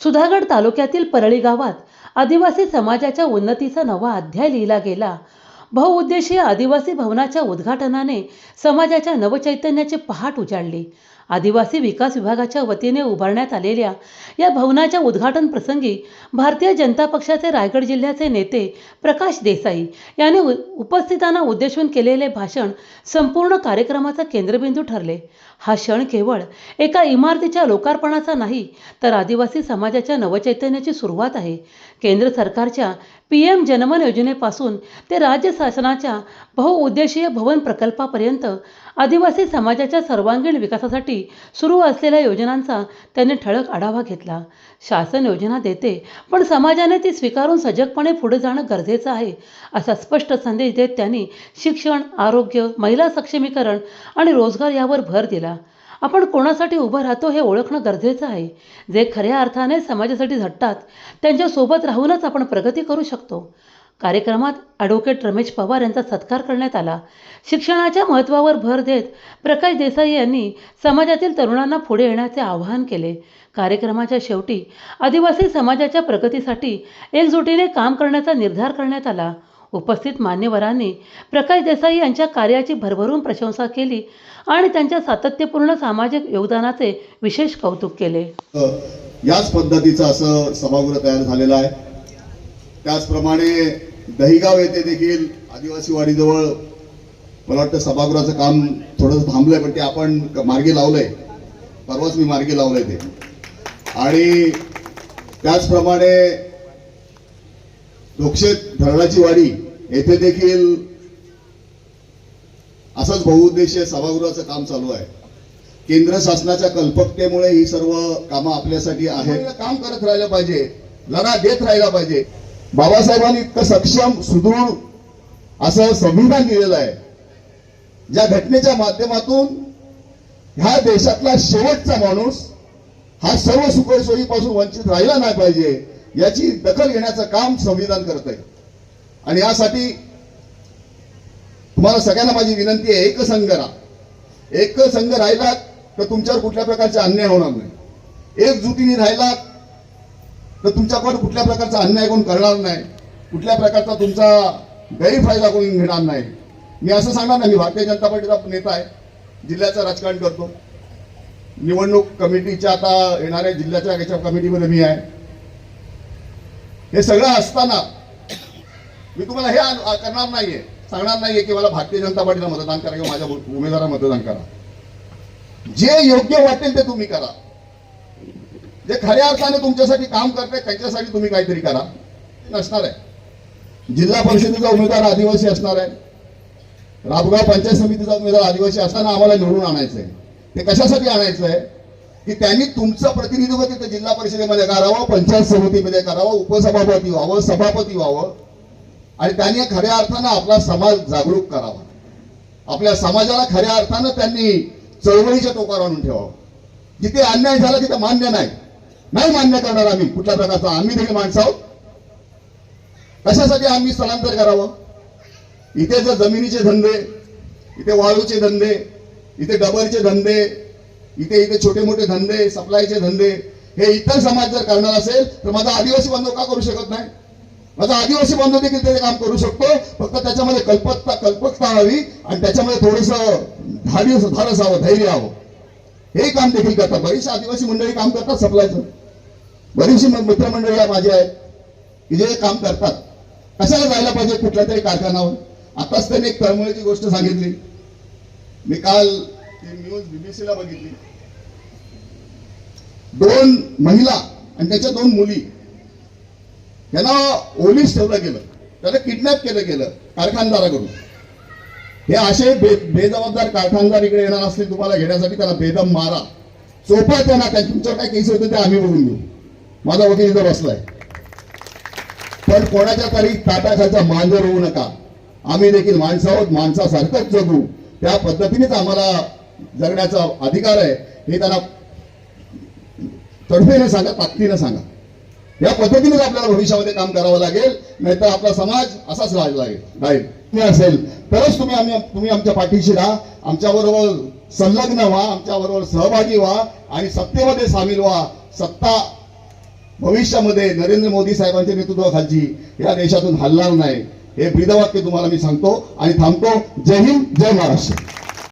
सुधागड तालुक्यातील परळी गावात आदिवासी समाजाच्या उन्नतीचा नवा अध्याय लिहिला गेला. बहुउद्देशीय आदिवासी भवनाच्या उद्घाटनाने समाजाच्या नवचैतन्याची पहाट उजाडली. आदिवासी विकास विभागाच्या वतीने उभारण्यात आलेल्या या भवनाच्या उद्घाटन प्रसंगी भारतीय जनता पक्षाचे रायगड जिल्ह्याचे नेते प्रकाश देसाई यांनी उपस्थितांना उद्देशून केलेले भाषण संपूर्ण कार्यक्रमाचा केंद्रबिंदू ठरले. हा क्षण केवळ एका इमारतीच्या लोकार्पणाचा नाही तर आदिवासी समाजाच्या नवचैतन्याची सुरुवात आहे. केंद्र सरकारच्या पी एम जनमन योजनेपासून ते राज्य शासनाच्या बहुउद्देशीय भवन प्रकल्पापर्यंत आदिवासी समाजाच्या सर्वांगीण विकासासाठी सुरू असलेल्या योजनांचा त्यांनी ठळक आढावा घेतला. शासन योजना देते पण समाजाने ती स्वीकारून सजगपणे पुढे जाणं गरजेचं आहे असा स्पष्ट संदेश देत त्यांनी शिक्षण आरोग्य महिला सक्षमीकरण आणि रोजगार यावर भर दिला. आपण कोणासाठी उभं राहतो हे ओळखणं गरजेचं आहे. जे खऱ्या अर्थाने समाजासाठी झटतात त्यांच्यासोबत राहूनच आपण प्रगती करू शकतो. कार्यक्रमात ॲडव्होकेट रमेश पवार यांचा सत्कार करण्यात आला. शिक्षणाच्या महत्त्वावर भर देत प्रकाश देसाई यांनी समाजातील तरुणांना पुढे येण्याचे आवाहन केले. कार्यक्रमाच्या शेवटी आदिवासी समाजाच्या प्रगतीसाठी एकजुटीने काम करण्याचा निर्धार करण्यात आला. उपस्थित मान्यवरांनी प्रकाश देसाई यांच्या कार्याची भरभरून प्रशंसा केली आणि त्यांच्या सातत्यपूर्ण सामाजिक योगदानाचे विशेष कौतुक केले. याच पद्धतीचं असं सभागृह तयार झालेलं आहे. त्याचप्रमाणे दहिगाव येथे देखील आदिवासी वाडीजवळ मला वाटतं सभागृहाचं काम थोडंसं थांबलंय पण ते आपण मार्गी लावलंय. परवाच मी मार्गी लावलंय ते. आणि त्याचप्रमाणे लोकशेत धरणाची वाडी येथे देखील असंच बहुउद्देशीय सभागृहाचं काम चालू आहे. केंद्र शासनाच्या कल्पकतेमुळे ही सर्व कामं आपल्यासाठी आहेत. काम करत राहिलं पाहिजे लढा देत राहिला पाहिजे. बाबासाहेबांनी इतकं सक्षम सुदृढ असं संविधान दिलेलं आहे. ज्या घटनेच्या माध्यमातून ह्या देशातला शेवटचा माणूस हा सर्व सुखसोयीपासून वंचित राहिला नाही पाहिजे याची दखल घेण्याचं काम संविधान करत आहे आणि यासाठी तुम्हाला सगळ्यांना माझी विनंती आहे एक संघ राहा. एक संघ राहिलात तर तुमच्यावर कुठल्या प्रकारचा अन्याय होणार नाही. एकजुटीने राहिलात तर तुमच्याकडे कुठल्या प्रकारचा अन्याय कोण करणार नाही. कुठल्या प्रकारचा तुमचा गैरफायदा कोणी घेणार नाही. मी असं सांगणार नाही मी भारतीय जनता पार्टीचा नेता आहे जिल्ह्याचं राजकारण करतो. निवडणूक कमिटीच्या आता येणाऱ्या जिल्ह्याच्या याच्या कमिटीमध्ये मी आहे. हे सगळं असताना मी तुम्हाला हे करणार नाहीये सांगणार नाहीये की मला भारतीय जनता पार्टीला मतदान करा किंवा माझ्या उमेदवाराला मतदान करा. जे योग्य वाटेल ते तुम्ही करा. जे खऱ्या अर्थाने तुमच्यासाठी काम करते त्यांच्यासाठी तुम्ही काहीतरी करा. नसणार आहे. जिल्हा परिषदेचा उमेदवार आदिवासी असणार आहे. राबगाव पंचायत समितीचा उमेदवार आदिवासी असताना आम्हाला निवडून आणायचं आहे ते कशासाठी आणायचं आहे की त्यांनी तुमचं प्रतिनिधित्व तिथं जिल्हा परिषदेमध्ये करावं पंचायत समितीमध्ये करावं उपसभापती व्हावं सभापती व्हावं. आणि त्यांनी खऱ्या अर्थानं आपला समाज जागरूक करावा. आपल्या समाजाला खऱ्या अर्थानं त्यांनी चळवळीच्या टोकावर आणून ठेवावं. जिथे अन्याय झाला तिथे मान्य नाही. नाही मान्य करणार आम्ही. कुठल्या प्रकारचा आम्ही देखील माणसं आहोत? कशासाठी आम्ही स्थलांतर करावं? इथे जर जमिनीचे धंदे इथे वाळूचे धंदे इथे डबरचे धंदे इथे इथे छोटे मोठे धंदे सप्लायचे धंदे हे इतर समाज जर करणार असेल तर माझा आदिवासी बांधव का करू शकत नाही? माझा आदिवासी बांधव देखील ते काम करू शकतो. फक्त त्याच्यामध्ये कल्पकता कल्पकता हवी आणि त्याच्यामध्ये थोडस धाडी धार असावं धैर्य हवं. हे काम देखील करतात. बरीचशी आदिवासी मंडळी काम करतात सप्लायचं. बरीचशी मित्रमंडळी आहे माझी आहेत की जे काम करतात. कशाला जायला पाहिजे कुठल्या तरी कारखान्यावर? आताच त्यांनी एक तळमळीची गोष्ट सांगितली. मी काल ती न्यूज बीबीसीला बघितली. दोन महिला आणि त्याच्या दोन मुली यांना ओलीस ठेवलं गेलं. त्याला किडनॅप केलं गेलं कारखानदाराकडून. हे असे बे बेजबाबदार कारखानदार इकडे येणार असले तुम्हाला घेण्यासाठी त्याला बेदम मारा. चोपा त्यांना काय तुमच्यावर काय केस होते ते आम्ही बघून घेऊ. माझा वकील इथं बसलाय. पण कोणाच्या तरी ताटाखालचा मांजर होऊ नका. आम्ही देखील माणसं आहोत माणसासारखंच जगू. त्या पद्धतीनेच आम्हाला जगण्याचा अधिकार आहे. हे त्यांना तडफेने सांगा ताकदीनं सांगा. या पद्धतीनेच आपल्याला भविष्यामध्ये काम करावं लागेल नाहीतर आपला समाज असाच राहिला लागेल. राहील असेल. तरच तुम्ही आम्ही तुम्ही आमच्या पाठीशी राहा. आमच्या बरोबर संलग्न व्हा आमच्या बरोबर सहभागी व्हा आणि सत्तेमध्ये सामील व्हा. सत्ता भविष्यामध्ये नरेंद्र मोदी साहेबांच्या नेतृत्वाखालची या देशातून हलणार नाही. हे ब्रीदवाक्य तुम्हाला मी सांगतो आणि थांबतो. जय हिंद जय महाराष्ट्र.